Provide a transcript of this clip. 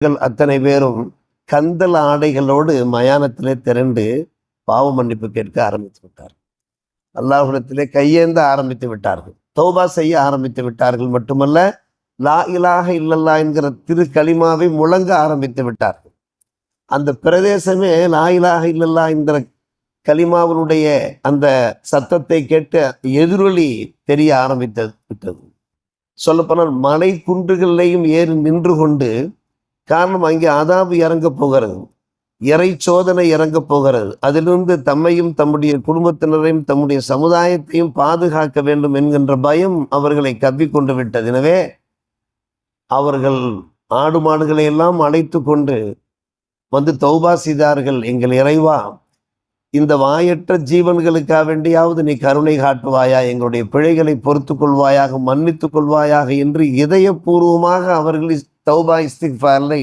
மக்கள் அத்தனை பேரும் கந்தல் ஆடைகளோடு மயானத்திலே திரண்டு பாவ மன்னிப்பு கேட்க ஆரம்பித்து விட்டார் அல்லாஹுடத்திலே கையேந்த ஆரம்பித்து விட்டார்கள். தௌபா செய்ய ஆரம்பித்து விட்டார்கள் மட்டுமல்ல லா இலாக இல்லல்லா என்கிற திரு களிமாவை முழங்க ஆரம்பித்து விட்டார்கள். அந்த பிரதேசமே லா இலாக இல்லல்லா என்கிற கலிமாவினுடைய அந்த சத்தத்தை கேட்டு எதிரொலி தெரிய ஆரம்பித்தது விட்டது. சொல்லப்போனால் மலை குன்றுகளிலையும் ஏறி நின்று கொண்டு காரணம் அங்கே அதாபு இறங்க போகிறது. இறை சோதனை இறங்க போகிறது. அதிலிருந்து தம்மையும் தம்முடைய குடும்பத்தினரையும் தம்முடைய சமுதாயத்தையும் பாதுகாக்க வேண்டும் என்கின்ற பயம் அவர்களை கவ்விக்கொண்டு விட்டது. எனவே அவர்கள் ஆடு மாடுகளை எல்லாம் அழைத்து கொண்டு வந்து தௌபா செய்தார்கள். எங்கள் இறைவா இந்த வாயற்ற ஜீவன்களுக்காக வேண்டியாவது நீ கருணை காட்டுவாயா? எங்களுடைய பிழைகளை பொறுத்து கொள்வாயாக மன்னித்துக் கொள்வாயாக என்று இதயபூர்வமாக அவர்கள் தௌபா இஸ்திக்ஃபாரில்